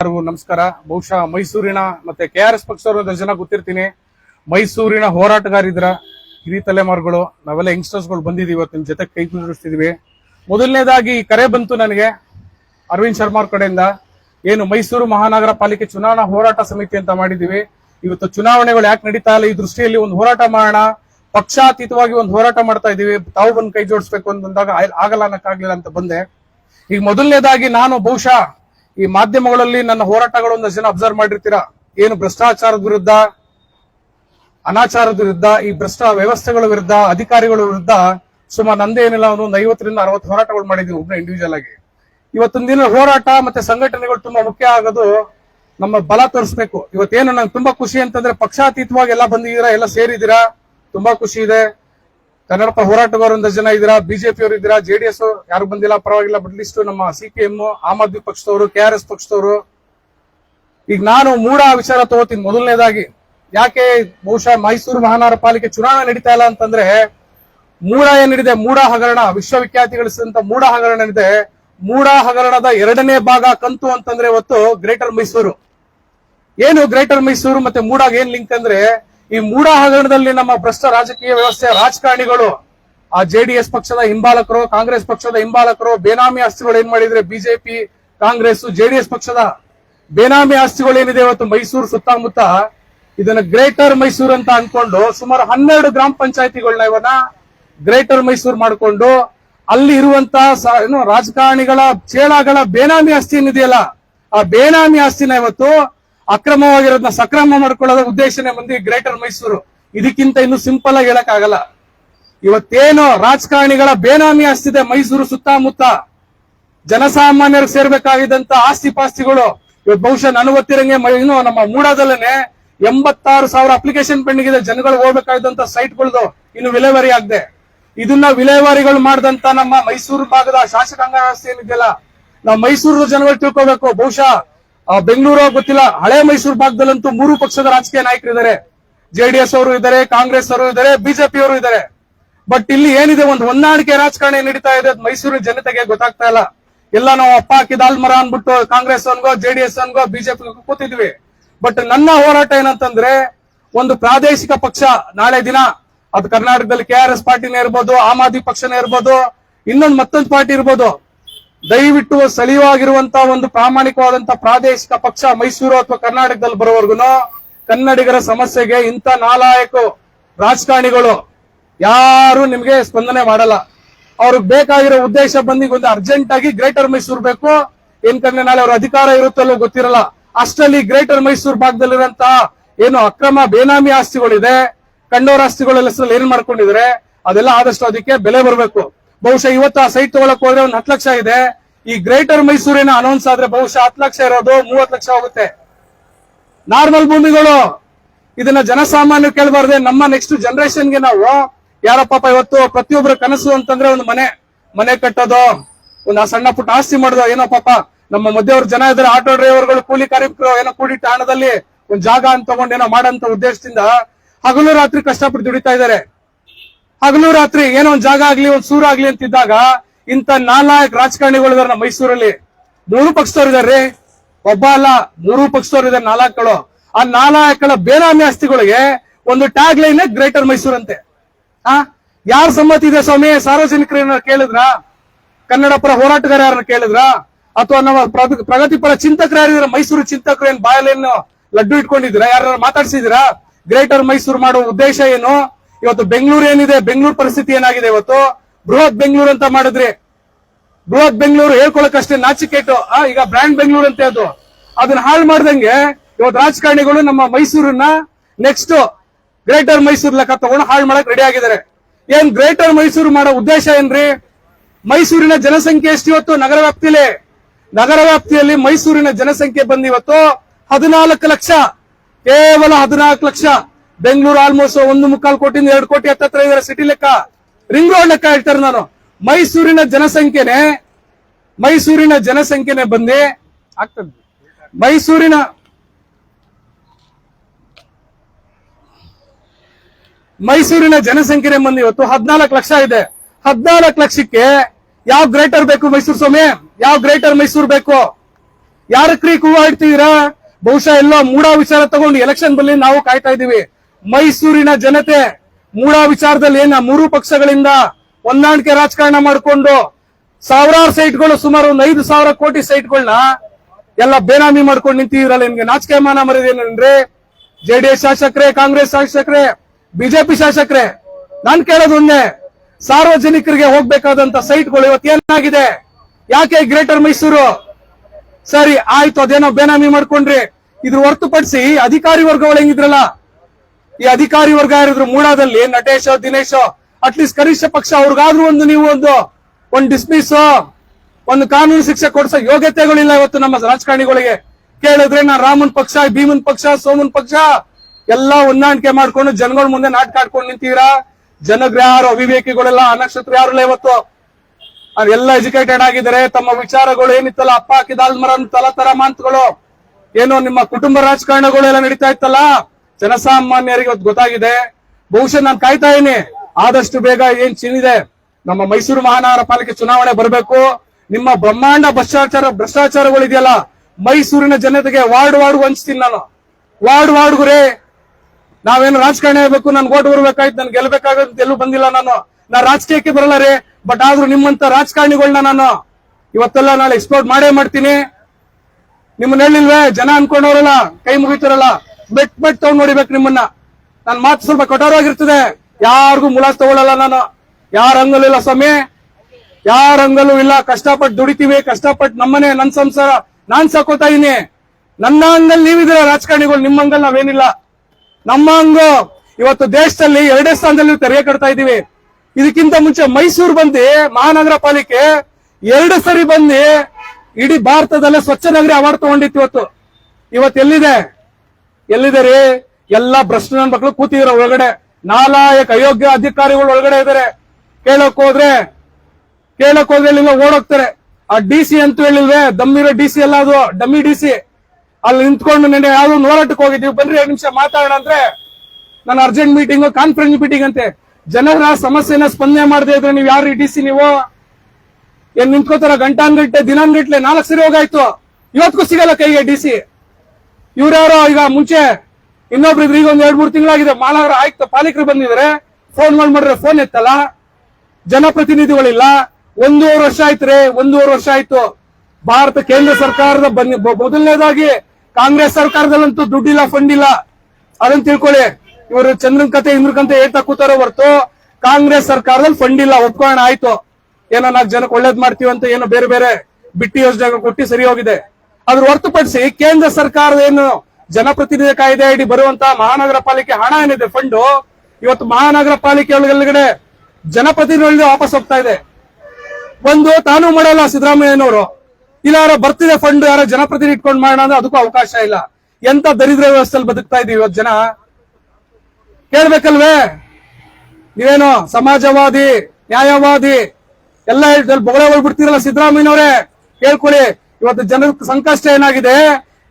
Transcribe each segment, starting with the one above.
ಎಲ್ಲರಿಗೂ ನಮಸ್ಕಾರ. ಬಹುಶಃ ಮೈಸೂರಿನ ಮತ್ತೆ ಕೆ ಆರ್ ಎಸ್ ಪಕ್ಷದವರು ಜನ ಗೊತ್ತಿರ್ತೀನಿ. ಮೈಸೂರಿನ ಹೋರಾಟಗಾರಿದ್ರ ಹಿರಿ ತಲೆಮಾರುಗಳು, ನಾವೆಲ್ಲ ಯಂಗ್ಸ್ಟರ್ಸ್ಗಳು ಬಂದಿದ್ದೀವಿ ಇವತ್ತು ನಿಮ್ ಜೊತೆ ಕೈ ಕುದುರಿಸ್ತಿದೀವಿ ಮೊದಲನೇದಾಗಿ ಕರೆ ಬಂತು ನನಗೆ ಅರವಿಂದ್ ಶರ್ಮಾರ್ ಕಡೆಯಿಂದ. ಏನು ಮೈಸೂರು ಮಹಾನಗರ ಪಾಲಿಕೆ ಚುನಾವಣಾ ಹೋರಾಟ ಸಮಿತಿ ಅಂತ ಮಾಡಿದೀವಿ ಇವತ್ತು ಚುನಾವಣೆಗಳು ಯಾಕೆ ನಡೀತಾ ಇಲ್ಲ? ಈ ದೃಷ್ಟಿಯಲ್ಲಿ ಒಂದು ಹೋರಾಟ ಮಾಡೋಣ. ಪಕ್ಷಾತೀತವಾಗಿ ಒಂದು ಹೋರಾಟ ಮಾಡ್ತಾ ಇದೀವಿ ತಾವು ಬಂದು ಕೈ ಜೋಡಿಸ್ಬೇಕು ಅಂತಂದಾಗ ಆಗಲ್ಲ ಅನ್ನಕ್ಕಾಗ್ಲಿಲ್ಲ ಅಂತ ಬಂದೆ. ಈಗ ಮೊದಲನೇದಾಗಿ ನಾನು ಬಹುಶಃ ಈ ಮಾಧ್ಯಮಗಳಲ್ಲಿ ನನ್ನ ಹೋರಾಟಗಳು ಒಂದಷ್ಟು ಜನ ಅಬ್ಸರ್ವ್ ಮಾಡಿರ್ತೀರಾ? ಏನು ಭ್ರಷ್ಟಾಚಾರದ ವಿರುದ್ಧ, ಅನಾಚಾರದ ವಿರುದ್ಧ, ಈ ಭ್ರಷ್ಟ ವ್ಯವಸ್ಥೆಗಳ ವಿರುದ್ಧ, ಅಧಿಕಾರಿಗಳ ವಿರುದ್ಧ ಸುಮಾರು ನಂದೇ ಏನಿಲ್ಲ ಒಂದು ಐವತ್ತರಿಂದ ಅರವತ್ತು ಹೋರಾಟಗಳು ಮಾಡಿದ್ದೀನಿ ಒಬ್ಬ ಇಂಡಿವಿಜುವಲ್ ಆಗಿ. ಇವತ್ತೊಂದು ದಿನ ಹೋರಾಟ ಮತ್ತೆ ಸಂಘಟನೆಗಳು ತುಂಬಾ ಮುಖ್ಯ ಆಗೋದು, ನಮ್ಮ ಬಲ ತೋರಿಸ್ಬೇಕು. ಇವತ್ತೇನು ನಂಗೆ ತುಂಬಾ ಖುಷಿ ಅಂತಂದ್ರೆ ಪಕ್ಷಾತೀತವಾಗಿ ಎಲ್ಲ ಬಂದಿದ್ದೀರಾ, ಎಲ್ಲ ಸೇರಿದ್ದೀರಾ? ತುಂಬಾ ಖುಷಿ ಇದೆ. ಕನ್ನಡ ಪರ ಹೋರಾಟಗಾರ ಒಂದಷ್ಟು ಜನ ಇದ್ದೀರಾ? ಬಿಜೆಪಿ ಅವರು ಇದ್ದೀರಾ ಜೆಡಿಎಸ್ ಯಾರು ಬಂದಿಲ್ಲ? ಪರವಾಗಿಲ್ಲ ಬಟ್ ಲಿಸ್ಟ್ ನಮ್ಮ ಸಿಪಿಎಂ ಆಮ್ ಆದ್ಮಿ ಪಕ್ಷದವರು ಕೆ ಆರ್ ಎಸ್ ಪಕ್ಷದವರು. ಈಗ ನಾನು ಮೂಡ ವಿಚಾರ ತಗೋತೀನಿ ಮೊದಲನೇದಾಗಿ. ಯಾಕೆ ಬಹುಶಃ ಮೈಸೂರು ಮಹಾನಗರ ಪಾಲಿಕೆ ಚುನಾವಣೆ ನಡೀತಾ ಇಲ್ಲ ಅಂತಂದ್ರೆ ಮೂಡ ಏನಿದೆ? ಮೂಡ ಹಗರಣ. ವಿಶ್ವವಿಖ್ಯಾತಿಗಳಿಸಿದಂತ ಮೂಡ ಹಗರಣ ಇದೆ ಮೂಡ ಹಗರಣದ ಎರಡನೇ ಭಾಗ ಕಂತು ಅಂತಂದ್ರೆ ಇವತ್ತು ಗ್ರೇಟರ್ ಮೈಸೂರು ಏನು ಗ್ರೇಟರ್ ಮೈಸೂರು ಮತ್ತೆ ಮೂಡಾಗ ಏನ್ ಲಿಂಕ್ ಅಂದ್ರೆ ಈ ಮೂಡ ಹಗರಣದಲ್ಲಿ ನಮ್ಮ ಭ್ರಷ್ಟ ರಾಜಕೀಯ ವ್ಯವಸ್ಥೆ ರಾಜಕಾರಣಿಗಳು, ಆ ಜೆಡಿಎಸ್ ಪಕ್ಷದ ಹಿಂಬಾಲಕರು, ಕಾಂಗ್ರೆಸ್ ಪಕ್ಷದ ಹಿಂಬಾಲಕರು, ಬೇನಾಮಿ ಆಸ್ತಿಗಳು ಏನ್ ಮಾಡಿದ್ರೆ ಬಿಜೆಪಿ, ಕಾಂಗ್ರೆಸ್, ಜೆಡಿಎಸ್ ಪಕ್ಷದ ಬೇನಾಮಿ ಆಸ್ತಿಗಳು ಏನಿದೆ ಇವತ್ತು ಮೈಸೂರು ಸುತ್ತಮುತ್ತ, ಇದನ್ನ ಗ್ರೇಟರ್ ಮೈಸೂರು ಅಂತ ಅನ್ಕೊಂಡು ಸುಮಾರು ಹನ್ನೆರಡು ಗ್ರಾಮ ಪಂಚಾಯತಿಗಳನ್ನ ಇವನ್ನ ಗ್ರೇಟರ್ ಮೈಸೂರು ಮಾಡಿಕೊಂಡು, ಅಲ್ಲಿ ಇರುವಂತ ರಾಜಕಾರಣಿಗಳ, ಚೇಳಗಳ ಬೇನಾಮಿ ಆಸ್ತಿ ಏನಿದೆಯಲ್ಲ, ಆ ಬೇನಾಮಿ ಆಸ್ತಿನ ಇವತ್ತು ಅಕ್ರಮವಾಗಿರೋದನ್ನ ಸಕ್ರಮ ಮಾಡ್ಕೊಳ್ಳೋದ ಉದ್ದೇಶನೇ ಬಂದು ಗ್ರೇಟರ್ ಮೈಸೂರು. ಇದಕ್ಕಿಂತ ಇನ್ನು ಸಿಂಪಲ್ ಆಗಿ ಹೇಳಕ್ ಆಗಲ್ಲ ಇವತ್ತೇನು ರಾಜಕಾರಣಿಗಳ ಬೇನಾಮಿ ಆಸ್ತಿ ಇದೆ ಮೈಸೂರು ಸುತ್ತಮುತ್ತ. ಜನಸಾಮಾನ್ಯರಿಗೆ ಸೇರ್ಬೇಕಾಗಿದ್ದಂತ ಆಸ್ತಿ ಪಾಸ್ತಿಗಳು ಇವತ್ತು ಬಹುಶಃ ನಾನು ಗೊತ್ತಿರಂಗೆ ಇನ್ನು ನಮ್ಮ ಮೂಡಾದಲ್ಲೇನೆ ಎಂಬತ್ತಾರು ಸಾವಿರ ಅಪ್ಲಿಕೇಶನ್ ಪೆಂಡಿಂಗ್ ಇದೆ. ಜನಗಳು ಹೋಗ್ಬೇಕಾಗಿದ್ದಂತ ಸೈಟ್ಗಳದು ಇನ್ನು ವಿಲೇವಾರಿ ಆಗದೆ. ಇದನ್ನ ವಿಲೇವಾರಿಗಳು ಮಾಡಿದಂತ ನಮ್ಮ ಮೈಸೂರು ಭಾಗದ ಶಾಸಕಾಂಗ ವ್ಯವಸ್ಥೆ ಏನಿದೆಯಲ್ಲ ನಾವು ಮೈಸೂರು ಜನಗಳು ತಿಳ್ಕೊಬೇಕು. ಬಹುಶಃ ಬೆಂಗಳೂರು ಗೊತ್ತಿಲ್ಲ. ಹಳೆ ಮೈಸೂರು ಭಾಗದಲ್ಲಂತೂ ಮೂರು ಪಕ್ಷದ ರಾಜಕೀಯ ನಾಯಕರಿದ್ದಾರೆ. ಜೆಡಿಎಸ್ ಅವರು ಇದ್ದಾರೆ, ಕಾಂಗ್ರೆಸ್ ಅವರು ಇದ್ದಾರೆ, ಬಿಜೆಪಿ ಅವರು ಇದ್ದಾರೆ. ಬಟ್ ಇಲ್ಲಿ ಏನಿದೆ, ಒಂದು ಹೊಂದಾಣಿಕೆ ರಾಜಕಾರಣ ನಡೀತಾ ಇದೆ. ಅದು ಮೈಸೂರಿನ ಜನತೆಗೆ ಗೊತ್ತಾಗ್ತಾ ಇಲ್ಲ. ಎಲ್ಲ ನಾವು ಅಪ್ಪ ಹಾಕಿದ ಮರ ಅನ್ಬಿಟ್ಟು ಕಾಂಗ್ರೆಸ್ ಅನ್ಗೋ ಜೆಡಿಎಸ್ ಅನ್ಗೋ, ಬಿಜೆಪಿ ಕೂತಿದ್ವಿ. ಬಟ್ ನನ್ನ ಹೋರಾಟ ಏನಂತಂದ್ರೆ, ಒಂದು ಪ್ರಾದೇಶಿಕ ಪಕ್ಷ ನಾಳೆ ದಿನ, ಅದು ಕರ್ನಾಟಕದಲ್ಲಿ ಕೆ ಆರ್ ಎಸ್ ಪಾರ್ಟಿನೇ ಇರ್ಬೋದು, ಆಮ್ ಆದ್ಮಿ ಪಕ್ಷನೇ ಇರ್ಬೋದು, ಇನ್ನೊಂದು ಮತ್ತೊಂದು ಪಾರ್ಟಿ ಇರ್ಬೋದು ದಯವಿಟ್ಟು ಸಲೀವಾಗಿರುವಂತಹ ಒಂದು ಪ್ರಾಮಾಣಿಕವಾದಂತ ಪ್ರಾದೇಶಿಕ ಪಕ್ಷ ಮೈಸೂರು ಅಥವಾ ಕರ್ನಾಟಕದಲ್ಲಿ ಬರೋವರೆಗೂ ಕನ್ನಡಿಗರ ಸಮಸ್ಯೆಗೆ ಇಂಥ ನಾಲಾಯಕ ರಾಜಕಾರಣಿಗಳು ಯಾರು ನಿಮ್ಗೆ ಸ್ಪಂದನೆ ಮಾಡಲ್ಲ. ಅವ್ರಿಗೆ ಬೇಕಾಗಿರೋ ಉದ್ದೇಶ ಬಂದಿಗೆ ಒಂದು ಅರ್ಜೆಂಟ್ ಆಗಿ ಗ್ರೇಟರ್ ಮೈಸೂರು ಬೇಕು. ಏನ್ಕಂದ್ರೆ ನಾಳೆ ಅವ್ರ ಅಧಿಕಾರ ಇರುತ್ತಲ್ಲೋ ಗೊತ್ತಿರಲ್ಲ. ಅಷ್ಟರಲ್ಲಿ ಗ್ರೇಟರ್ ಮೈಸೂರು ಭಾಗದಲ್ಲಿರುವಂತಹ ಏನು ಅಕ್ರಮ ಬೇನಾಮಿ ಆಸ್ತಿಗಳಿದೆ. ಕಂಡೋರ್ ಆಸ್ತಿಗಳ ಹೆಸರಲ್ಲಿ ಏನ್ ಮಾಡ್ಕೊಂಡಿದ್ರೆ ಅದೆಲ್ಲ ಆದಷ್ಟು ಅದಕ್ಕೆ ಬೆಲೆ ಬರಬೇಕು. ಬಹುಶಃ ಇವತ್ತು ಆ ಸೈಟ್ ತಗೊಳಕ್ ಹೋದ್ರೆ ಒಂದು ಹತ್ತು ಲಕ್ಷ ಇದೆ. ಈ ಗ್ರೇಟರ್ ಮೈಸೂರಿನ ಅನೌನ್ಸ್ ಆದ್ರೆ ಬಹುಶಃ ಹತ್ತು ಲಕ್ಷ ಇರೋದು, ಮೂವತ್ತು ಲಕ್ಷ ಹೋಗುತ್ತೆ. ನಾರ್ಮಲ್ ಭೂಮಿಗಳು, ಇದನ್ನ ಜನಸಾಮಾನ್ಯ ಕೇಳಬಾರ್ದೆ, ನಮ್ಮ ನೆಕ್ಸ್ಟ್ ಜನರೇಷನ್ಗೆ ನಾವು ಯಾರಪ್ಪ ಇವತ್ತು ಪ್ರತಿಯೊಬ್ಬರ ಕನಸು ಅಂತಂದ್ರೆ ಒಂದು ಮನೆ ಮನೆ ಕಟ್ಟೋದು, ಒಂದು ಆ ಸಣ್ಣ ಪುಟ್ಟ ಆಸ್ತಿ ಮಾಡೋದು, ಏನೋ ಪಾಪ ನಮ್ಮ ಮಧ್ಯವ್ರ ಜನ ಇದ್ರೆ ಆಟೋ ಡ್ರೈವರ್ಗಳು ಕೂಲಿ ಕಾರ್ಮಿಕರು, ಏನೋ ಕೂಡಿ ಹಣದಲ್ಲಿ ಒಂದು ಜಾಗ ಅಂತ ತಗೊಂಡು ಏನೋ ಮಾಡಂತ ಉದ್ದೇಶದಿಂದ ಹಗಲು ರಾತ್ರಿ ಕಷ್ಟಪಟ್ಟು ದುಡಿತಾ ಇದ್ದಾರೆ. ಹಗಲು ರಾತ್ರಿ ಏನೋ ಒಂದ್ ಜಾಗ ಆಗ್ಲಿ, ಒಂದ್ ಸೂರ್ ಆಗ್ಲಿ ಅಂತಿದ್ದಾಗ ಇಂತ ನಾಲ್ಕು ರಾಜಕಾರಣಿಗಳು ಇದಾರೆ ನಮ್ಮ ಮೈಸೂರಲ್ಲಿ ಮೂರು ಪಕ್ಷದವ್ರು ಇದಾರೆ ಒಬ್ಬ ಅಲ್ಲ, ಮೂರು ಪಕ್ಷದವ್ರು ಇದಾರೆ ನಾಲ್ಕುಗಳು ಆ ನಾಲ್ಕಳ ಬೇನಾಮಿ ಆಸ್ತಿಗಳಿಗೆ ಒಂದು ಟ್ಯಾಗ್ ಲೈನ್ ಗ್ರೇಟರ್ ಮೈಸೂರು ಅಂತೆ ಆ? ಯಾರ ಸಮ್ಮತಿ ಇದೆ ಸ್ವಾಮಿ? ಸಾರ್ವಜನಿಕರನ್ನ ಕೇಳಿದ್ರ? ಕನ್ನಡ ಪರ ಹೋರಾಟಗಾರ ಯಾರನ್ನ ಕೇಳಿದ್ರ? ಅಥವಾ ನಮ್ಮ ಪ್ರಗ- ಪ್ರಗತಿಪರ ಚಿಂತಕರು ಯಾರಿದ್ರ? ಮೈಸೂರು ಚಿಂತಕರು ಏನ್ ಬಾಯಲ್ಲೇನು ಲಡ್ಡು ಇಟ್ಕೊಂಡಿದ್ರ ಯಾರು ಮಾತಾಡ್ಸಿದಿರಾ ಗ್ರೇಟರ್ ಮೈಸೂರು ಮಾಡುವ ಉದ್ದೇಶ ಏನು? ಇವತ್ತು ಬೆಂಗಳೂರು ಏನಿದೆ, ಬೆಂಗಳೂರು ಪರಿಸ್ಥಿತಿ ಏನಾಗಿದೆ ಇವತ್ತು? ಬೃಹತ್ ಬೆಂಗಳೂರು ಅಂತ ಮಾಡಿದ್ರಿ, ಬೃಹತ್ ಬೆಂಗಳೂರು ಹೇಳ್ಕೊಳಕಷ್ಟೇ ನಾಚಿಕೆಟ್ಟು. ಈಗ ಬ್ರ್ಯಾಂಡ್ ಬೆಂಗಳೂರು ಅಂತ ಅದು. ಅದನ್ನ ಹಾಳು ಮಾಡ್ದಂಗೆ ಇವತ್ತು ರಾಜಕಾರಣಿಗಳು ನಮ್ಮ ಮೈಸೂರನ್ನ ನೆಕ್ಸ್ಟ್ ಗ್ರೇಟರ್ ಮೈಸೂರು ಲೆಕ್ಕ ತಗೊಂಡು ಹಾಳು ಮಾಡಕ್ ರೆಡಿ ಆಗಿದ್ದಾರೆ. ಏನ್ ಗ್ರೇಟರ್ ಮೈಸೂರು ಮಾಡೋ ಉದ್ದೇಶ ಏನ್ರಿ? ಮೈಸೂರಿನ ಜನಸಂಖ್ಯೆ ಎಷ್ಟು ಇವತ್ತು? ನಗರ ವ್ಯಾಪ್ತಿಯಲ್ಲಿ ನಗರ ವ್ಯಾಪ್ತಿಯಲ್ಲಿ ಮೈಸೂರಿನ ಜನಸಂಖ್ಯೆ ಬಂದು ಇವತ್ತು ಹದಿನಾಲ್ಕು ಲಕ್ಷ. ಕೇವಲ ಹದಿನಾಲ್ಕು ಲಕ್ಷ. ಬೆಂಗಳೂರು ಆಲ್ಮೋಸ್ಟ್ ಒಂದು ಮುಕ್ಕಾಲು ಕೋಟಿಯಿಂದ ಎರಡು ಕೋಟಿ ಹತ್ತತ್ರ ಇದಾರೆ ಸಿಟಿ ಲೆಕ್ಕ. ರಿಂಗ್ ರೋಡ್ ಲೆಕ್ಕ ಹೇಳ್ತಾರೆ ನಾನು. ಮೈಸೂರಿನ ಜನಸಂಖ್ಯೆನೆ ಮೈಸೂರಿನ ಜನಸಂಖ್ಯೆನೆ ಬಂದೆ ಆಗ್ತದೆ. ಮೈಸೂರಿನ ಮೈಸೂರಿನ ಜನಸಂಖ್ಯೆ ಬಂದು ಇವತ್ತು ಹದಿನಾಲ್ಕು ಲಕ್ಷ ಇದೆ. ಹದಿನಾಲ್ಕು ಲಕ್ಷಕ್ಕೆ ಯಾವ ಗ್ರೇಟರ್ ಬೇಕು ಮೈಸೂರು ಸ್ವಾಮಿ? ಯಾವ ಗ್ರೇಟರ್ ಮೈಸೂರು ಬೇಕು? ಯಾರಕ್ರಿ ಆಡ್ತಿದೀರಾ ಬಹುಶಃ ಎಲ್ಲ ಮೂಡ ವಿಚಾರ ತಗೊಂಡು ಎಲೆಕ್ಷನ್ ಬಲ್ಲಿ ನಾವು ಕಾಯ್ತಾ ಇದೀವಿ ಮೈಸೂರಿನ ಜನತೆ ಮೂಡ ವಿಚಾರದಲ್ಲಿ ಏನ ಮೂರು ಪಕ್ಷಗಳಿಂದ ಹೊಂದಾಣಿಕೆ ರಾಜಕಾರಣ ಮಾಡಿಕೊಂಡು ಸಾವಿರಾರು ಸೈಟ್ಗಳು ಸುಮಾರು ಒಂದು ಐದು ಸಾವಿರ ಕೋಟಿ ಸೈಟ್ಗಳನ್ನ ಎಲ್ಲ ಬೇನಾಮಿ ಮಾಡ್ಕೊಂಡು ನಿಂತಿದ್ರಲ್ಲ ನಿಮ್ಗೆ ನಾಚಿಕೆ ಮಾನ ಮರಿದೇನೇನ್ರಿ ಜೆಡಿಎಸ್ ಶಾಸಕರೇ, ಕಾಂಗ್ರೆಸ್ ಶಾಸಕರೇ, ಬಿಜೆಪಿ ಶಾಸಕರೇ, ನಾನ್ ಕೇಳೋದು ಒಂದೇ, ಸಾರ್ವಜನಿಕರಿಗೆ ಹೋಗ್ಬೇಕಾದಂತ ಸೈಟ್ಗಳು ಇವತ್ತು ಏನಾಗಿದೆ? ಯಾಕೆ ಗ್ರೇಟರ್ ಮೈಸೂರು? ಸರಿ, ಆಯ್ತು, ಅದೇನೋ ಬೇನಾಮಿ ಮಾಡ್ಕೊಂಡ್ರಿ. ಇದ್ರ ಹೊರತುಪಡಿಸಿ ಅಧಿಕಾರಿ ವರ್ಗಗಳು ಹೆಂಗಿದ್ರಲ್ಲ? ಈ ಅಧಿಕಾರಿ ವರ್ಗ ಯಾರಿದ್ರು ಮೂಡಾದಲ್ಲಿ, ನಟೇಶ್, ದಿನೇಶ್ ಅಟ್ಲೀಸ್ಟ್ ಕನಿಷ್ಠ ಪಕ್ಷ ಅವ್ರಿಗಾದ್ರೂ ಒಂದು ನೀವು ಒಂದು ಒಂದು ಡಿಸ್ಮಿಸ್ ಒಂದು ಕಾನೂನು ಶಿಕ್ಷೆ ಕೊಡಿಸೋ ಯೋಗ್ಯತೆಗಳಿಲ್ಲ ಇವತ್ತು ನಮ್ಮ ರಾಜಕಾರಣಿಗಳಿಗೆ. ಕೇಳಿದ್ರೆ ನಾ ರಾಮನ್ ಪಕ್ಷ, ಭೀಮನ್ ಪಕ್ಷ, ಸೋಮನ್ ಪಕ್ಷ, ಎಲ್ಲ ಹೊಂದಾಣಿಕೆ ಮಾಡ್ಕೊಂಡು ಜನಗಳ ಮುಂದೆ ನಾಟಕ ಆಡ್ಕೊಂಡು ನಿಂತೀರಾ? ಜನಗ್ರ ಯಾರು, ಅವಿವೇಕಿಗಳೆಲ್ಲ ಅನಕ್ಷತ್ರ ಯಾರು ಇವತ್ತು? ಅದೆಲ್ಲ ಎಜುಕೇಟೆಡ್ ಆಗಿದ್ದಾರೆ. ತಮ್ಮ ವಿಚಾರಗಳು ಏನಿತ್ತಲ್ಲ? ಅಪ್ಪ ಹಾಕಿದ ತಲ ತರ ಮಾತುಗಳು. ಏನೋ ನಿಮ್ಮ ಕುಟುಂಬ ರಾಜಕಾರಣಗಳು ಎಲ್ಲ ನಡೀತಾ ಇತ್ತಲ್ಲ? ಜನಸಾಮಾನ್ಯರಿಗೆ ಗೊತ್ತಾಗಿದೆ. ಬಹುಶಃ ನಾನು ಕಾಯ್ತಾ ಇದ್ದೀನಿ. ಆದಷ್ಟು ಬೇಗ ಏನ್ ಚಿನ್ನಿದೆ, ನಮ್ಮ ಮೈಸೂರು ಮಹಾನಗರ ಪಾಲಿಕೆ ಚುನಾವಣೆ ಬರಬೇಕು. ನಿಮ್ಮ ಬ್ರಹ್ಮಾಂಡ ಭ್ರಷ್ಟಾಚಾರ ಭ್ರಷ್ಟಾಚಾರಗಳಿದೆಯಲ್ಲ, ಮೈಸೂರಿನ ಜನತೆಗೆ ವಾರ್ಡ್ ವಾರ್ಡ್ ಹಂಚ್ತೀನಿ ನಾನು. ವಾರ್ಡ್ ವಾರ್ಡ್ ಗುರೇ ನಾವೇನು ರಾಜಕಾರಣ ಆಗ್ಬೇಕು, ನನ್ ಓಟ್ ಬರ್ಬೇಕಾಯ್ತು, ನನ್ ಗೆಲ್ಬೇಕಾಗಂತ ಎಲ್ಲೂ ಬಂದಿಲ್ಲ ನಾನು. ನಾ ರಾಜಕೀಯಕ್ಕೆ ಬರಲ್ಲ ರೀ, ಬಟ್ ಆದ್ರೂ ನಿಮ್ಮಂತ ರಾಜಕಾರಣಿಗಳನ್ನ ನಾನು ಇವತ್ತೆಲ್ಲ ನಾಳೆ ಎಕ್ಸ್ಪೋರ್ಟ್ ಮಾಡೇ ಮಾಡ್ತೀನಿ. ನಿಮ್ಮನ್ನ ಹೇಳಿಲ್ವೇ, ಜನ ಅನ್ಕೊಂಡವ್ರಲ್ಲ, ಕೈ ಮುಗಿತಾರಲ್ಲ. ಬೆಟ್ ಬೆಟ್ ತಗೊಂಡ್ ನೋಡಿಬೇಕು ನಿಮ್ಮನ್ನ. ನನ್ ಮಾತು ಸ್ವಲ್ಪ ಕಠೋರವಾಗಿರ್ತದೆ ಯಾರಿಗೂ ಮುಲಾಸ್ ತಗೊಳ್ಳಲ್ಲ ನಾನು. ಯಾರ ಹಂಗಲ್ಲೂ ಇಲ್ಲ ಸ್ವಾಮಿ. ಯಾರ ಹಂಗಲ್ಲೂ ಇಲ್ಲ. ಕಷ್ಟಪಟ್ಟು ದುಡಿತೀವಿ ಕಷ್ಟಪಟ್ಟು ನಮ್ಮನೆ, ನನ್ ಸಂಸಾರ. ನಾನ್ ಸಾಕೋತಾ ಇದೀನಿ. ನನ್ನ ಹಂಗಲ್ ನೀವಿದ್ದೀರ ರಾಜಕಾರಣಿಗಳು? ನಿಮ್ಮ ಹಂಗಲ್ ನಾವೇನಿಲ್ಲ. ನಮ್ಮ ಹಂಗು. ಇವತ್ತು ದೇಶದಲ್ಲಿ ಎರಡೇ ಸ್ಥಾನದಲ್ಲಿ ತೆರಿಗೆ ಕಟ್ತಾ ಇದೀವಿ. ಇದಕ್ಕಿಂತ ಮುಂಚೆ ಮೈಸೂರು ಬಂದು ಮಹಾನಗರ ಪಾಲಿಕೆ ಎರಡು ಸರಿ ಬಂದು ಇಡೀ ಭಾರತದಲ್ಲೇ ಸ್ವಚ್ಛ ನಗರಿ ಅವಾರ್ಡ್ ತಗೊಂಡಿತ್ತು ಇವತ್ತು. ಇವತ್ತು ಎಲ್ಲಿದೆ ಎಲ್ಲಿದೆ ಎಲ್ಲಾ ಭ್ರಷ್ಟ ಮಕ್ಕಳು ಕೂತಿದ್ರು ಒಳಗಡೆ. ನಾಲಾಯಕ ಅಯೋಗ್ಯ ಅಧಿಕಾರಿಗಳು ಒಳಗಡೆ ಇದಾರೆ ಕೇಳಕ್ ಹೋದ್ರೆ ಕೇಳಕ್ ಹೋದ್ರೆ ಇಲ್ಲಿಂದ ಓಡೋಗ್ತಾರೆ. ಆ ಡಿ ಸಿ ಅಂತೂ ಹೇಳಿಲ್ವೇ, ದಮ್ಮಿರೋ ಡಿ ಸಿ ಎಲ್ಲ ಅದು, ಡಮ್ಮಿ ಡಿ ಸಿ. ಅಲ್ಲಿ ನಿಂತ್ಕೊಂಡು ನೆನೆ ಯಾವ್ದು ಹೋರಾಟಕ್ಕೆ ಹೋಗಿದ್ದೀವಿ. ಬನ್ರಿ ಎರಡು ನಿಮಿಷ ಮಾತಾಡೋಣ ಅಂದ್ರೆ ನಾನು ಅರ್ಜೆಂಟ್ ಮೀಟಿಂಗ್, ಕಾನ್ಫರೆನ್ಸ್ ಮೀಟಿಂಗ್ ಅಂತೆ. ಜನರ ಸಮಸ್ಯೆನ ಸ್ಪಂದನೆ ಮಾಡದೆ ಇದ್ರೆ ನೀವು ಯಾರು ಡಿ ಸಿ ನೀವು? ಏನ್ ನಿಂತ್ಕೋತಾರ ಗಂಟಾನ್ಗಟ್ಟೆ ದಿನಾನ್ಗಟ್ಲೆ ನಾಲ್ಕು ಸರಿ ಹೋಗಾಯ್ತು. ಇವತ್ತಿಗೂ ಸಿಗಲ್ಲ ಕೈಗೆ ಡಿ ಸಿ. ಇವ್ರ್ಯಾರೋ ಈಗ ಮುಂಚೆ ಇನ್ನೊಬ್ರು ಇದ್ರು ಈಗ ಒಂದ್ ಎರಡ್ ಮೂರು ತಿಂಗಳಾಗಿದೆ. ಮಾನವರ ಆಯ್ತು ಪಾಲಿಕರು ಬಂದಿದ್ರೆ ಫೋನ್ ಮಾಡಿ ಮಾಡಿದ್ರೆ ಫೋನ್ ಎತ್ತಲ್ಲ. ಜನಪ್ರತಿನಿಧಿಗಳಿಲ್ಲ. ಒಂದೂವರೆ ವರ್ಷ ಆಯ್ತು ರೀ, ಒಂದೂವರೆ ವರ್ಷ ಆಯ್ತು. ಭಾರತ, ಕೇಂದ್ರ ಸರ್ಕಾರದ ಬನ್ನಿ ಮೊದಲನೇದಾಗಿ ಕಾಂಗ್ರೆಸ್ ಸರ್ಕಾರದಲ್ಲಂತೂ ದುಡ್ಡಿಲ್ಲ ಫಂಡ್ ಇಲ್ಲ ಅದನ್ನ ತಿಳ್ಕೊಳ್ಳಿ. ಇವರು ಚಂದ್ರನ್ ಕತೆ ಇಂದ್ರ ಕತೆ ಹೇಳ್ತಾ ಕೂತಾರೋ ಹೊರತು ಕಾಂಗ್ರೆಸ್ ಸರ್ಕಾರದಲ್ಲಿ ಫಂಡ್ ಇಲ್ಲ ಒಪ್ಕೊಳ್ಳೋಣ ಆಯ್ತು. ಏನೋ ನಾಲ್ಕು ಜನಕ್ಕೆ ಒಳ್ಳೇದ್ ಮಾಡ್ತೀವಿ ಅಂತ ಏನೋ ಬೇರೆ ಬೇರೆ ಬಿಟ್ಟಿ ಯೋಜನೆಗಳು ಕೊಟ್ಟು ಸರಿ ಹೋಗಿದೆ. ಅದ್ರ ಹೊರತುಪಡಿಸಿ ಕೇಂದ್ರ ಸರ್ಕಾರದ ಏನು ಜನಪ್ರತಿನಿಧಿ ಕಾಯ್ದೆ ಅಡಿ ಬರುವಂತ ಮಹಾನಗರ ಪಾಲಿಕೆ ಹಣ ಏನಿದೆ ಫಂಡ್ ಇವತ್ತು ಮಹಾನಗರ ಪಾಲಿಕೆ ಒಳಗಡೆ ಜನಪ್ರತಿನಿಧಿಗಳಿಗೆ ವಾಪಸ್ ಹೋಗ್ತಾ ಇದೆ. ಒಂದು ತಾನು ಮಾಡಲ್ಲ ಸಿದ್ದರಾಮಯ್ಯನವರು. ಇಲ್ಲ ಯಾರ ಬರ್ತಿದೆ ಫಂಡ್ ಯಾರೋ ಜನಪ್ರತಿನಿಧಿ ಇಟ್ಕೊಂಡು ಮಾಡೋಣ ಅಂದ್ರೆ ಅದಕ್ಕೂ ಅವಕಾಶ ಇಲ್ಲ. ಎಂತ ದರಿದ್ರ ವ್ಯವಸ್ಥೆಯಲ್ಲಿ ಬದುಕ್ತಾ ಇದೀವಿ ಇವತ್ತು ಜನ? ಕೇಳ್ಬೇಕಲ್ವೇ? ನೀವೇನು ಸಮಾಜವಾದಿ, ನ್ಯಾಯವಾದಿ, ಎಲ್ಲ ಬೊಗಳೆ ಬಿಡ್ತೀರಲ್ಲ ಸಿದ್ದರಾಮಯ್ಯನವರೇ? ಕೇಳ್ಕೊಳ್ಳಿ. ಇವತ್ತು ಜನರ ಸಂಕಷ್ಟ ಏನಾಗಿದೆ?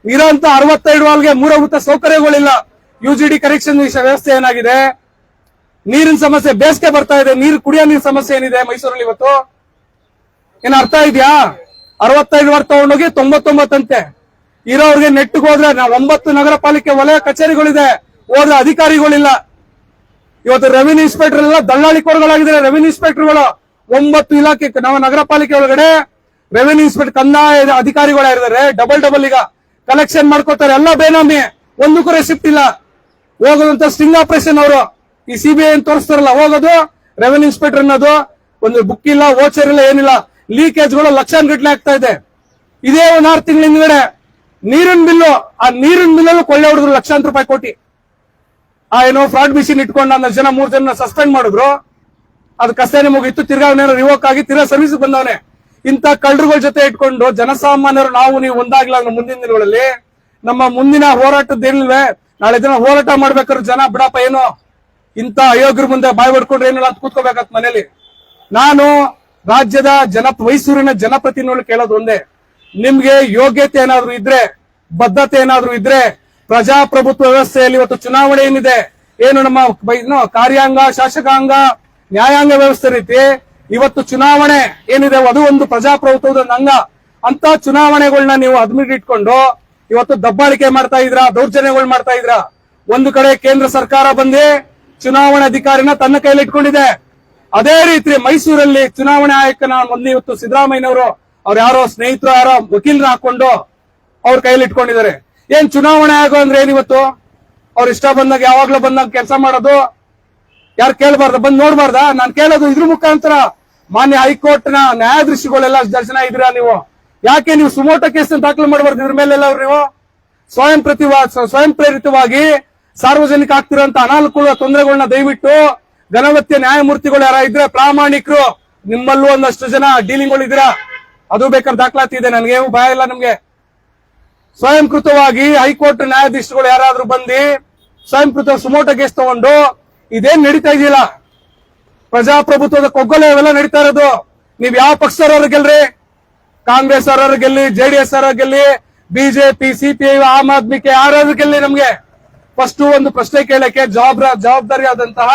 ಇರೋಂತ ಅರವತ್ತೈದು ವಾಲ್ಗೆ ಮೂಲಭೂತ ಸೌಕರ್ಯಗಳಿಲ್ಲ. ಯು ಜಿ ಡಿ ಕರೆಕ್ಷನ್ ವ್ಯವಸ್ಥೆ ಏನಾಗಿದೆ? ನೀರಿನ ಸಮಸ್ಯೆ ಬೇಸಿಗೆ ಬರ್ತಾ ಇದೆ. ನೀರು ಕುಡಿಯೋ ನೀರಿನ ಸಮಸ್ಯೆ ಏನಿದೆ ಮೈಸೂರಲ್ಲಿ ಇವತ್ತು? ಏನ್ ಅರ್ಥ ಇದೆಯಾ? ಅರವತ್ತೈದು ವಾರ್ ತಗೊಂಡೋಗಿ ತೊಂಬತ್ತೊಂಬತ್ತಂತೆ ಇರೋರ್ಗೆ ನೆಟ್ಟಿಗೆ ಹೋದ್ರೆ ಒಂಬತ್ತು ನಗರ ಪಾಲಿಕೆ ವಲಯ ಕಚೇರಿಗಳಿದೆ. ಹೋದ್ರೆ ಅಧಿಕಾರಿಗಳಿಲ್ಲ. ಇವತ್ತು ರೆವಿನ್ಯೂ ಇನ್ಸ್ಪೆಕ್ಟರ್ ಎಲ್ಲ ದಲ್ಲಾಳಿ ಕೋರ್ಗಳಾಗಿದ್ದಾರೆ. ರೆವಿನ್ಯೂ ಇನ್ಸ್ಪೆಕ್ಟರ್ಗಳು ಒಂಬತ್ತು ಇಲಾಖೆ ನಾವು ನಗರ ಪಾಲಿಕೆ ಒಳಗಡೆ ರೆವಿನ್ಯೂ ಇನ್ಸ್ಪೆಕ್ಟರ್ ಕಂದಾಯ ಅಧಿಕಾರಿಗಳಿದ್ದಾರೆ ಡಬಲ್ ಡಬಲ್ ಈಗ ಕಲೆಕ್ಷನ್ ಮಾಡ್ಕೋತಾರೆ. ಎಲ್ಲ ಬೇನಾಮಿ ಒಂದಕ್ಕೂ ರೆಸಿಪ್ಟ್ ಇಲ್ಲ. ಹೋಗೋದಂತ ಸ್ಟಿಂಗ್ ಆಪರೇಷನ್ ಅವರು. ಈ ಸಿಬಿಐ ತೋರಿಸ್ತಾರಲ್ಲ, ಹೋಗೋದು ರೆವಿನ್ಯೂ ಇನ್ಸ್ಪೆಕ್ಟರ್ ಅನ್ನೋದು, ಒಂದು ಬುಕ್ ಇಲ್ಲ ವೋಚರ್ ಇಲ್ಲ, ಏನಿಲ್ಲ. ಲೀಕೇಜ್ಗಳು ಲಕ್ಷಾನ್ಗಟ್ಲೆ ಆಗ್ತಾ ಇದೆ. ಇದೇ ಒಂದ್ ಆರು ತಿಂಗಳ ಹಿಂದ್ಗಡೆ ನೀರಿನ ಬಿಲ್ಲು, ಆ ನೀರಿನ ಬಿಲ್ಲಲ್ಲೂ ಕೊಳ್ಳೆ ಹೊಡೆದ್ರು ಲಕ್ಷಾಂತರ ರೂಪಾಯಿ ಕೋಟಿ. ಆ ಏನೋ ಫ್ರಾಡ್ ಮಿಷಿನ್ ಇಟ್ಕೊಂಡು ಹನ್ನೊಂದು ಜನ ಮೂರ್ ಜನ ಸಸ್ಪೆಂಡ್ ಮಾಡಿದ್ರು. ಅದು ಕಸ್ತೇನೆ ಮುಗಿತ್ತು ತಿರ್ಗಾ ರಿವೋಕ್ ಆಗಿ, ತಿರ್ಗಾ ಸರ್ವಿಸ್ ಬಂದವನೆ. ಇಂತ ಕಳ್ಳರುಗಳ ಜೊತೆ ಇಟ್ಕೊಂಡು ಜನಸಾಮಾನ್ಯರು ನಾವು ನೀವು ಒಂದಾಗ್ಲ ಮುಂದಿನ ದಿನಗಳಲ್ಲಿ ನಮ್ಮ ಮುಂದಿನ ಹೋರಾಟದ ಏನಿಲ್ವೇ ನಾಳೆ ದಿನ ಹೋರಾಟ ಮಾಡ್ಬೇಕಾದ್ರೆ ಜನ ಬಿಡಪ್ಪ ಏನು? ಇಂತ ಅಯೋಗ್ಯರ ಮುಂದೆ ಬಾಯ್ ಬಡ್ಕೊಂಡ್ರೆ ಏನಿಲ್ಲ ಅಂತ ಕೂತ್ಕೋಬೇಕಂತ ಮನೇಲಿ. ನಾನು ರಾಜ್ಯದ ಜನ, ಮೈಸೂರಿನ ಜನಪ್ರತಿನಿಧಿಗಳು ಕೇಳೋದು ಒಂದೇ. ನಿಮ್ಗೆ ಯೋಗ್ಯತೆ ಏನಾದ್ರೂ ಇದ್ರೆ, ಬದ್ಧತೆ ಏನಾದ್ರೂ ಇದ್ರೆ, ಪ್ರಜಾಪ್ರಭುತ್ವ ವ್ಯವಸ್ಥೆಯಲ್ಲಿ ಇವತ್ತು ಚುನಾವಣೆ ಏನಿದೆ, ಏನು ನಮ್ಮ ಕಾರ್ಯಾಂಗ, ಶಾಸಕಾಂಗ, ನ್ಯಾಯಾಂಗ ವ್ಯವಸ್ಥೆ ರೀತಿ ಇವತ್ತು ಚುನಾವಣೆ ಏನಿದೆ, ಅದು ಒಂದು ಪ್ರಜಾಪ್ರಭುತ್ವದ ನಂಗ. ಅಂತ ಚುನಾವಣೆಗಳನ್ನ ನೀವು ಅದ್ಮಿಟ್ ಇಟ್ಕೊಂಡು, ಇವತ್ತು ದಬ್ಬಾಳಿಕೆ ಮಾಡ್ತಾ ಇದ್ರ, ದೌರ್ಜನ್ಯಗಳು ಮಾಡ್ತಾ ಇದ್ರ? ಒಂದು ಕಡೆ ಕೇಂದ್ರ ಸರ್ಕಾರ ಬಂದಿ ಚುನಾವಣಾ ಅಧಿಕಾರಿನ ತನ್ನ ಕೈಲಿ ಇಟ್ಕೊಂಡಿದೆ. ಅದೇ ರೀತಿ ಮೈಸೂರಲ್ಲಿ ಚುನಾವಣೆ ಆಯೋಗನ ಮೊದಲು ಇವತ್ತು ಸಿದ್ದರಾಮಯ್ಯನವರು, ಅವ್ರ ಯಾರೋ ಸ್ನೇಹಿತರು, ಯಾರೋ ವಕೀಲರ ಹಾಕೊಂಡು ಅವ್ರ ಕೈಲಿ ಇಟ್ಕೊಂಡಿದ್ದಾರೆ. ಏನ್ ಚುನಾವಣೆ ಆಯೋಗ ಅಂದ್ರೆ ಇವತ್ತು? ಅವ್ರ ಇಷ್ಟ ಬಂದಾಗ ಯಾವಾಗ್ಲೂ ಬಂದಾಗ ಕೆಲಸ ಮಾಡೋದು? ಯಾರು ಕೇಳಬಾರ್ದ? ಬಂದ್ ನೋಡ್ಬಾರ್ದ? ನಾನ್ ಕೇಳೋದು ಇದ್ರ ಮುಖಾಂತರ. ಮಾನ್ಯ ಹೈಕೋರ್ಟ್ನ ನ್ಯಾಯಾಧೀಶಗಳೆಲ್ಲ ದರ್ಶನ ಇದ್ದೀರಾ ನೀವು? ಯಾಕೆ ನೀವು ಸುಮೋಟ ಕೇಸ್ ದಾಖಲು ಮಾಡಬಾರ್ದು ಇದ್ರ ಮೇಲೆಲ್ಲ ನೀವು? ಸ್ವಯಂ ಪ್ರತಿವಾ ಸ್ವಯಂ ಪ್ರೇರಿತವಾಗಿ ಸಾರ್ವಜನಿಕ ಆಗ್ತಿರೋಂತ ಅನಾನುಕೂಲ ತೊಂದರೆಗಳನ್ನ ದಯವಿಟ್ಟು ಘನವತ್ಯ ನ್ಯಾಯಮೂರ್ತಿಗಳು ಯಾರ ಇದ್ರೆ ಪ್ರಾಮಾಣಿಕರು, ನಿಮ್ಮಲ್ಲೂ ಒಂದಷ್ಟು ಜನ ಡೀಲಿಂಗ್ಗಳು ಇದ್ದೀರಾ? ಅದು ಬೇಕಾದ್ರೆ ದಾಖಲಾತಿ ಇದೆ, ನನಗೆ ಭಯ ಇಲ್ಲ ನಮ್ಗೆ. ಸ್ವಯಂಕೃತವಾಗಿ ಹೈಕೋರ್ಟ್ ನ್ಯಾಯಾಧೀಶಗಳು ಯಾರಾದ್ರೂ ಬಂದು ಸ್ವಯಂಕೃತ ಸುಮೋಟ ಕೇಸ್ ತಗೊಂಡು ಇದೇನ್ ನಡೀತಾ ಇದೆಯಲ್ಲ? ಪ್ರಜಾಪ್ರಭುತ್ವದ ಕೊಗ್ಗೊಲೆ ಇವೆಲ್ಲ ನಡೀತಾ ಇರೋದು. ನೀವ್ ಯಾವ ಪಕ್ಷದವ್ರು ಗೆಲ್ರಿ? ಕಾಂಗ್ರೆಸ್ ಅವರವ್ರು ಗೆಲ್ಲಿ, ಜೆಡಿಎಸ್ ಅವರ ಗೆಲ್ಲಿ, ಬಿಜೆಪಿ, ಸಿಪಿಐ, ಆಮ್ ಆದ್ಮಿಗೆ ಯಾರಾದ್ರೂ ಗೆಲ್ಲಿ ನಮ್ಗೆ. ಫಸ್ಟ್ ಒಂದು ಪ್ರಶ್ನೆ ಕೇಳಕ್ಕೆ ಜವಾಬ್ರ ಜವಾಬ್ದಾರಿ ಆದಂತಹ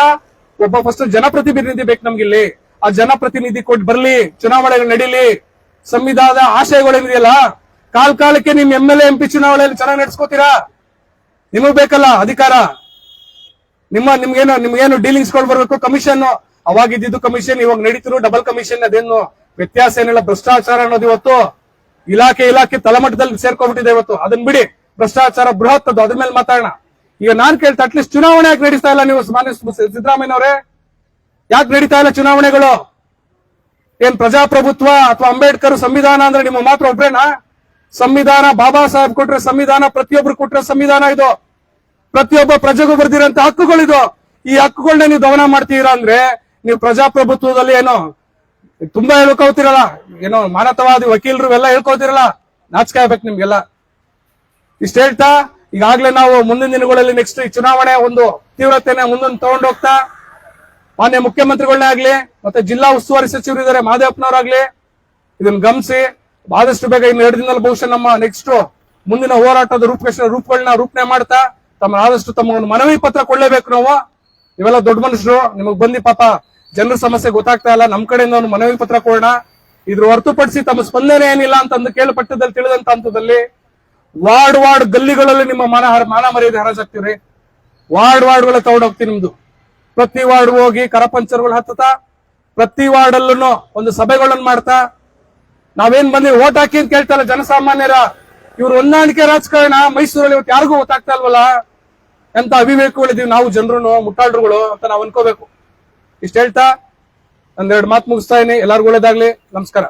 ಒಬ್ಬ ಫಸ್ಟ್ ಜನಪ್ರತಿನಿಧಿ ಬೇಕು ನಮ್ಗೆ ಇಲ್ಲಿ ಆ ಜನಪ್ರತಿನಿಧಿ ಕೊಟ್ಟು ಬರ್ಲಿ, ಚುನಾವಣೆಗಳು ನಡೀಲಿ. ಸಂವಿಧಾನದ ಆಶಯಗಳೇನಿದೆಯಲ್ಲ, ಕಾಲ್ ಕಾಲಕ್ಕೆ ನಿಮ್ ಎಂ ಎಲ್ ಎಂ ಪಿ ಚುನಾವಣೆಯಲ್ಲಿ ಚೆನ್ನಾಗಿ ನಡೆಸ್ಕೋತೀರಾ? ನಿಮಗ್ ಬೇಕಲ್ಲ ಅಧಿಕಾರ? ನಿಮ್ಮ ನಿಮ್ಗೇನು ನಿಮ್ಗೇನು ಡೀಲಿಂಗ್ಸ್ಗಳು ಬರ್ಬೇಕು? ಕಮಿಷನ್ ಅವಾಗ ಇದ್ದಿದ್ದು ಕಮಿಷನ್ ಇವಾಗ ನಡೀತಿರೋ ಡಬಲ್ ಕಮಿಷನ್ ಅದೇನು ವ್ಯತ್ಯಾಸ ಏನಿಲ್ಲ. ಭ್ರಷ್ಟಾಚಾರ ಅನ್ನೋದು ಇವತ್ತು ಇಲಾಖೆ ಇಲಾಖೆ ತಲಮಟ್ಟದಲ್ಲಿ ಸೇರ್ಕೊಂಡ್ಬಿಟ್ಟಿದೆ ಇವತ್ತು. ಅದನ್ನ ಬಿಡಿ, ಭ್ರಷ್ಟಾಚಾರ ಬೃಹತ್ ಅದು. ಅದ್ರ ಮೇಲೆ ಮಾತಾಡೋಣ. ಈಗ ನಾನ್ ಕೇಳ್ತಾ ಅಟ್ಲೀಸ್ಟ್ ಚುನಾವಣೆ ಯಾಕೆ ನಡೀತಾ ಇಲ್ಲ ನೀವು ಮಾನ್ಯ ಸಿದ್ದರಾಮಯ್ಯನವರೇ? ಯಾಕೆ ನಡೀತಾ ಇಲ್ಲ ಚುನಾವಣೆಗಳು? ಏನ್ ಪ್ರಜಾಪ್ರಭುತ್ವ ಅಥವಾ ಅಂಬೇಡ್ಕರ್ ಸಂವಿಧಾನ ಅಂದ್ರೆ ನಿಮ್ಮ ಮಾತ್ರ ಒಬ್ರೇನಾ? ಸಂವಿಧಾನ ಬಾಬಾ ಸಾಹೇಬ್ ಕೊಟ್ರೆ ಸಂವಿಧಾನ, ಪ್ರತಿಯೊಬ್ರು ಕೊಟ್ರೆ ಸಂವಿಧಾನ ಇದು. ಪ್ರತಿಯೊಬ್ಬ ಪ್ರಜೆಗೂ ಬರ್ದಿರಂತ ಹಕ್ಕುಗಳಿದು. ಈ ಹಕ್ಕುಗಳನ್ನ ನೀವು ದಮನ ಮಾಡ್ತೀರಾ ಅಂದ್ರೆ ನೀವು ಪ್ರಜಾಪ್ರಭುತ್ವದಲ್ಲಿ ಏನೋ ತುಂಬಾ ಹೇಳ್ಕೋತಿರಲ್ಲ ಏನೋ ಮಾನವತಾವಾದಿ ವಕೀಲರು ಎಲ್ಲ ಹೇಳ್ಕೋತಿರಲ್ಲ ನಾಚಿಕೆ ಆಗ್ಬೇಕು ನಿಮ್ಗೆಲ್ಲ. ಇಷ್ಟ ಹೇಳ್ತಾ, ಈಗಾಗ್ಲೇ ನಾವು ಮುಂದಿನ ದಿನಗಳಲ್ಲಿ ನೆಕ್ಸ್ಟ್ ಈ ಚುನಾವಣೆ ಒಂದು ತೀವ್ರತೆಯನ್ನ ಮುಂದೊಂದು ತಗೊಂಡೋಗ್ತಾ ಮಾನ್ಯ ಮುಖ್ಯಮಂತ್ರಿಗಳನ್ನೇ ಆಗ್ಲಿ, ಮತ್ತೆ ಜಿಲ್ಲಾ ಉಸ್ತುವಾರಿ ಸಚಿವರು ಮಾದೇವಪ್ಪನವರಾಗ್ಲಿ, ಇದನ್ನ ಗಮನಿಸಿ, ಆದಷ್ಟು ಬೇಗ ಇನ್ನು ಎರಡು ದಿನದಲ್ಲಿ ಬಹುಶಃ ನಮ್ಮ ನೆಕ್ಸ್ಟ್ ಮುಂದಿನ ಹೋರಾಟದ ರೂಪರೇಷ ರೂಪಗಳನ್ನ ರೂಪಣೆ ಮಾಡ್ತಾ ತಮ್ಮ ಆದಷ್ಟು ತಮ್ಮ ಒಂದು ಮನವಿ ಪತ್ರ ಕೊಡ್ಲೇಬೇಕು ನಾವು. ಇವೆಲ್ಲ ದೊಡ್ಡ ಮನುಷ್ಯರು, ನಿಮಗ್ ಬಂದಿ ಪಾಪ ಜನರ ಸಮಸ್ಯೆ ಗೊತ್ತಾಗ್ತಾ ಇಲ್ಲ. ನಮ್ ಕಡೆಯಿಂದ ಒಂದು ಮನವಿ ಪತ್ರ ಕೊಡೋಣ. ಇದ್ರ ಹೊರತುಪಡಿಸಿ ತಮ್ಮ ಸ್ಪಂದನೆ ಏನಿಲ್ಲ ಅಂತಂದು ಕೇಳಪಟ್ಟದಲ್ಲಿ ತಿಳಿದಂತ ಹಂತದಲ್ಲಿ ವಾರ್ಡ್ ವಾರ್ಡ್ ಗಲ್ಲಿಗಳಲ್ಲಿ ನಿಮ್ಮ ಮಾನ ಮಾನ ಮರ್ಯಾದೆ ಹರಾಜಾಗ್ತೀರಿ ವಾರ್ಡ್ ವಾರ್ಡ್ಗಳ ತಗೊಂಡೋಗ್ತೀನಿ ನಿಮ್ದು. ಪ್ರತಿ ವಾರ್ಡ್ ಹೋಗಿ ಕರಪಂಚರ್ಗಳು ಹತ್ತತಾ ಪ್ರತಿ ವಾರ್ಡ್ ಅಲ್ಲೂ ಒಂದು ಸಭೆಗಳನ್ನು ಮಾಡ್ತಾ, ನಾವೇನ್ ಬಂದಿ ಓಟ್ ಹಾಕಿ ಅಂತ ಕೇಳ್ತಾ ಇಲ್ಲ ಜನಸಾಮಾನ್ಯರ. ಇವ್ರು ಹೊಂದಾಣಿಕೆ ರಾಜಕಾರಣ ಮೈಸೂರಲ್ಲಿ ಇವತ್ತು ಯಾರಿಗೂ ಗೊತ್ತಾಗ್ತಾ ಇಲ್ವಲ್ಲ? ಎಂತ ಅವಿವೇಕಗಳಿದೀವಿ ನಾವು ಜನರು ಮುಟ್ಟಾಳ್ರುಗಳು ಅಂತ ನಾವ್ ಅನ್ಕೋಬೇಕು. ಇಷ್ಟ ಹೇಳ್ತಾ ಒಂದೆರಡು ಮಾತು ಮುಗಿಸ್ತಾ ಇದೀನಿ ಎಲ್ಲರಿಗೂ ಒಳ್ಳೇದಾಗ್ಲಿ. ನಮಸ್ಕಾರ.